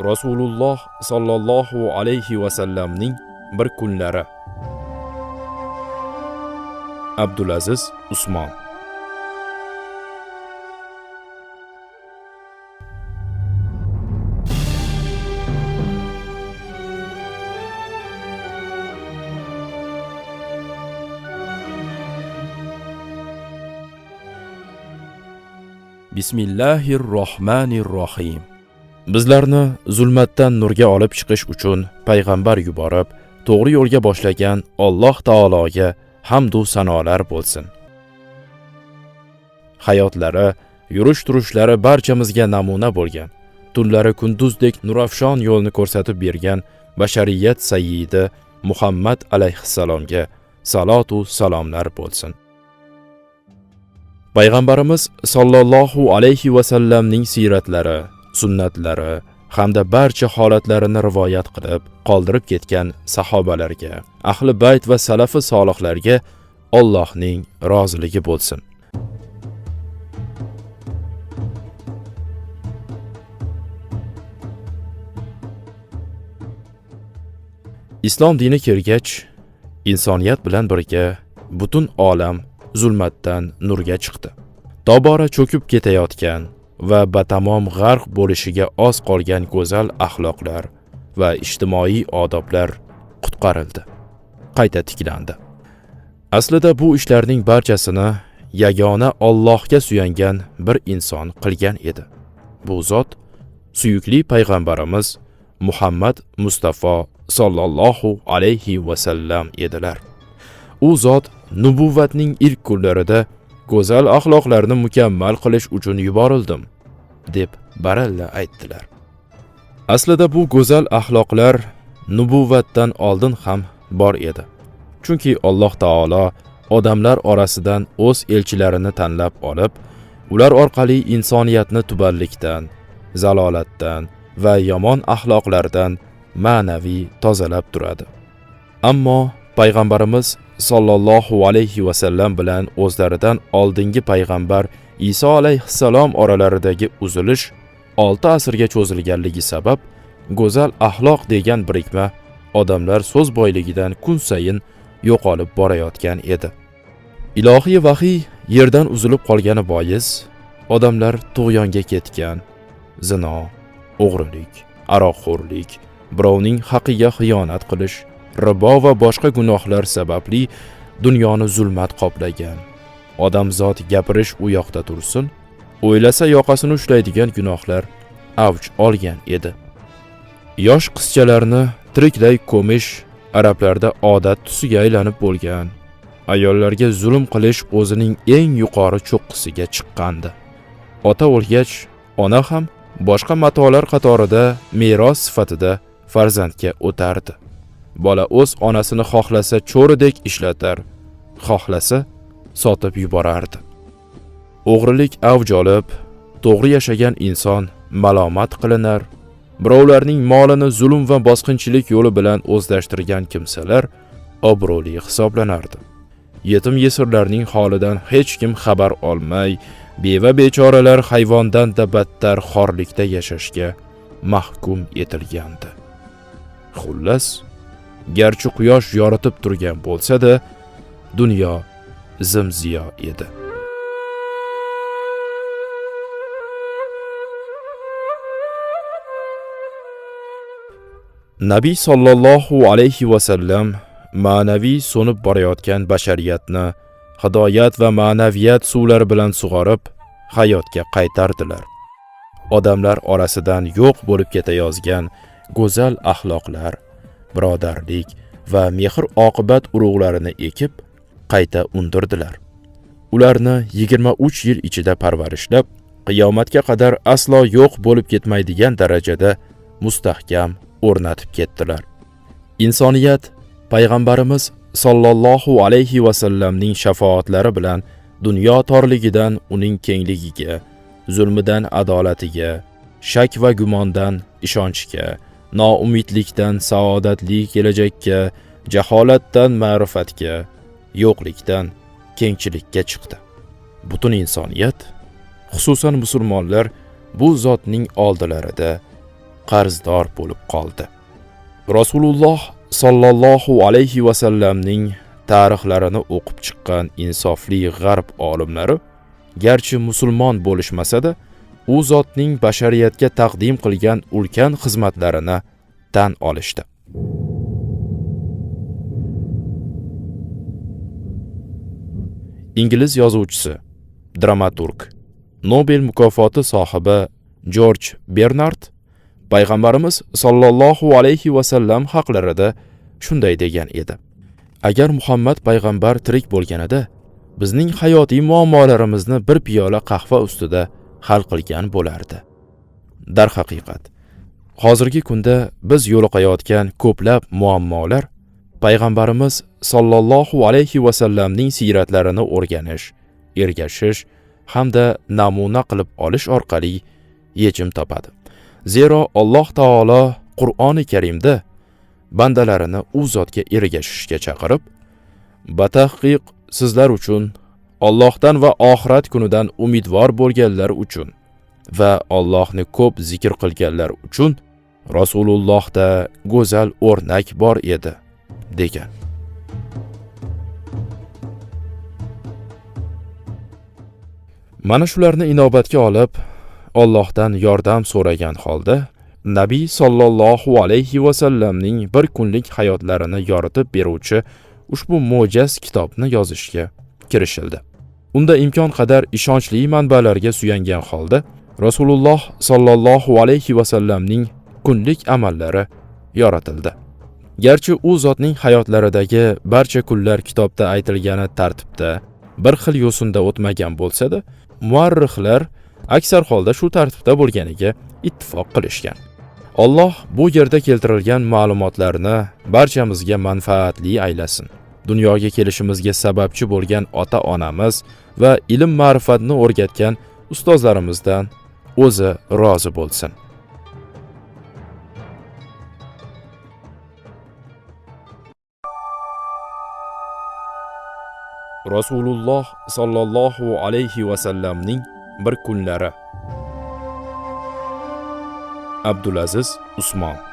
rasululloh sollallohu alayhi vasallamning bir kunlari abdulaziz usmon bismillahir rohmanir rohim bizlarni zulmatdan nurga olib chiqish uchun payg'ambar yuborib to'g'ri yo'lga boshlagan alloh taologa hamdu sanolar bo'lsin. Hayotlari yurish turishlari barchamizga namuna bo'lgan tunlari kunduzdek nurafshon yo'lni ko'rsatib bergan bashariyat sayyidi muhammad alayhissalomga salotu salomlar bo'lsin. Payg'ambarimiz sollallohu alayhi vasallamning siyratlari sunnatlari hamda barcha holatlarini rivoyat qilib qoldirib ketgan sahobalarga ahli bayt va salafi solihlarga Allohning roziligi bo'lsin. Islom dini kelgach insoniyat bilan birga butun olam zulmatdan nurga chiqdi. Tobora cho'kib ketayotgan va batamom g'arq bo'lishiga oz qolgan go'zal axloqlar va ijtimoiy odoblar qutqarildi. Qayta tiklandi. Aslida bu ishlarning barchasini yagona Allohga suyangan bir inson qilgan edi. Bu zot suyukli payg'ambarimiz Muhammad mustafo sollallohu alayhi vasallam edilar. U zot nubuvvatning ilk kunlarida go'zal axloqlarni mukammal qilish uchun yuborildim deb baralla aytdilar. Aslida bu go'zal axloqlar nubuvvatdan oldin ham bor edi chunki alloh taolo odamlar orasidan o'z elchilarini tanlab olib ular orqali insoniyatni tubanlikdan zalolatdan va yomon axloqlardan ma'naviy tozalab turadi. Ammo payg'ambarimiz sollallohu alayhi vasallam bilan o'zlaridan oldingi payg'ambar Iso alayhissalom oralaridagi uzilish 6 asrga cho'zilganligi sabab go'zal axloq degan birikma odamlar so'z boyligidan kun sayin yo'qolib borayotgan edi. Ilohiy vahiy yerdan uzilib qolgani bois odamlar tug'yonga ketgan, zino, o'g'rilik, aroqxo'rlik, birovning haqqiga xiyonat qilish, ribo va boshqa gunohlar sababli dunyoni zulmat qoplagan. Odamzod gapirish u yoqda tursin, o'ylasa yoqasini ushlaydigan gunohlar avj olgan edi. Yosh qizchalarni tiriklay ko'mish arablarda odat tusiga aylanib bo'lgan. Ayollarga zulm qilish o'zining eng yuqori cho'qqisiga chiqqandi. Ota o'lgach, ona ham boshqa matolar qatorida meros sifatida farzandga o'tardi. Bola o'z onasini xohlasa cho'ridek ishlatar. Xohlasa sotib yuborardi. O'g'rilik avj olib to'g'ri yashagan inson malomat qilinar. Birovlarning molini zulm va bosqinchilik yo'li bilan o'zlashtirgan kimsalar obro'li hisoblanardi. Yetim yesirlarning holidan hech kim xabar olmay beva bechoralar hayvondan da battar xorlikda yashashga mahkum etilgandi. Xullas garchi quyosh yoritib turgan bo'lsa-da, dunyo zimziyo edi. Nabiy sollallohu alayhi va sallam ma'naviy so'nib borayotgan bashariyatni hidoyat va ma'naviyat suvlari bilan sug'orib hayotga qaytardilar. Odamlar orasidan yo'q bo'lib ketayozgan go'zal axloqlar birodarlik va mehr oqibat urug'larini ekib qayta undirdilar. Ularni 23 yil ichida parvarishlab qiyomatga qadar aslo yo'q bo'lib ketmaydigan darajada mustahkam o'rnatib ketdilar. Insoniyat payg'ambarimiz sollallohu alayhi vasallamning shafoatlari bilan dunyo torligidan uning kengligiga zulmidan adolatiga shak va gumondan ishonchga noumidlikdan saodatli kelajakka jaholatdan ma'rifatga yo'qlikdan kengchilikka chiqdi. Butun insoniyat xususan musulmonlar bu zotning oldilarida qarzdor bo'lib qoldi. Rasululloh sollallohu alayhi vasallamning tarixlarini o'qib chiqqan insofli g'arb olimlari garchi musulmon bo'lishmasa-da u zotning bashariyatga taqdim qilgan ulkan xizmatlarini tan olishdi. Ingliz yozuvchisi dramaturg nobel mukofoti sohibi jorj bernard payg'ambarimiz sollallohu alayhi vasallam haqlarida shunday degan edi. Agar muhammad payg'ambar tirik bo'lganida bizning hayotiy muammolarimizni bir piyola qahva ustida hal qilgan bo'lardi. Darhaqiqat hozirgi kunda biz yo'liqayotgan ko'plab muammolar payg'ambarimiz sollallohu alayhi vasallamning siyratlarini o'rganish ergashish hamda namuna qilib olish orqali yechim topadi. Zero alloh taolo qur'oni karimda bandalarini u zotga ergashishga chaqirib batahqiq sizlar uchun Allohdan va oxirat kunidan umidvor bo'lganlar uchun va Allohni ko'p zikr qilganlar uchun Rasulullohda go'zal o'rnak bor edi degan. Mana shularni inobatga olib, Allohdan yordam so'ragan holda Nabiy sollallohu alayhi va sallamning bir kunlik hayotlarini yoritib beruvchi ushbu mo'jaz kitobni yozishga kirishildi. Unda imkon qadar ishonchli manbalarga suyangan holda Rasululloh sollallohu alayhi va sallamning kunlik amallari yoritildi. Garchi u zotning hayotlaridagi barcha kunlar kitobda aytilgani tartibda bir xil yo'sinda o'tmagan bo'lsa-da, muarrixlar aksar holda shu tartibda bo'lganiga ittifoq qilishgan. Alloh bu yerda keltirilgan ma'lumotlarni barchamizga manfaatli aylasin. Dunyoga kelishimizga sababchi bo'lgan ota-onamiz va ilm ma'rifatni o'rgatgan ustozlarimizdan o'zi rozi bo'lsin. Rasululloh sollallohu alayhi va sallamning bir kunlari Abdulaziz Usmon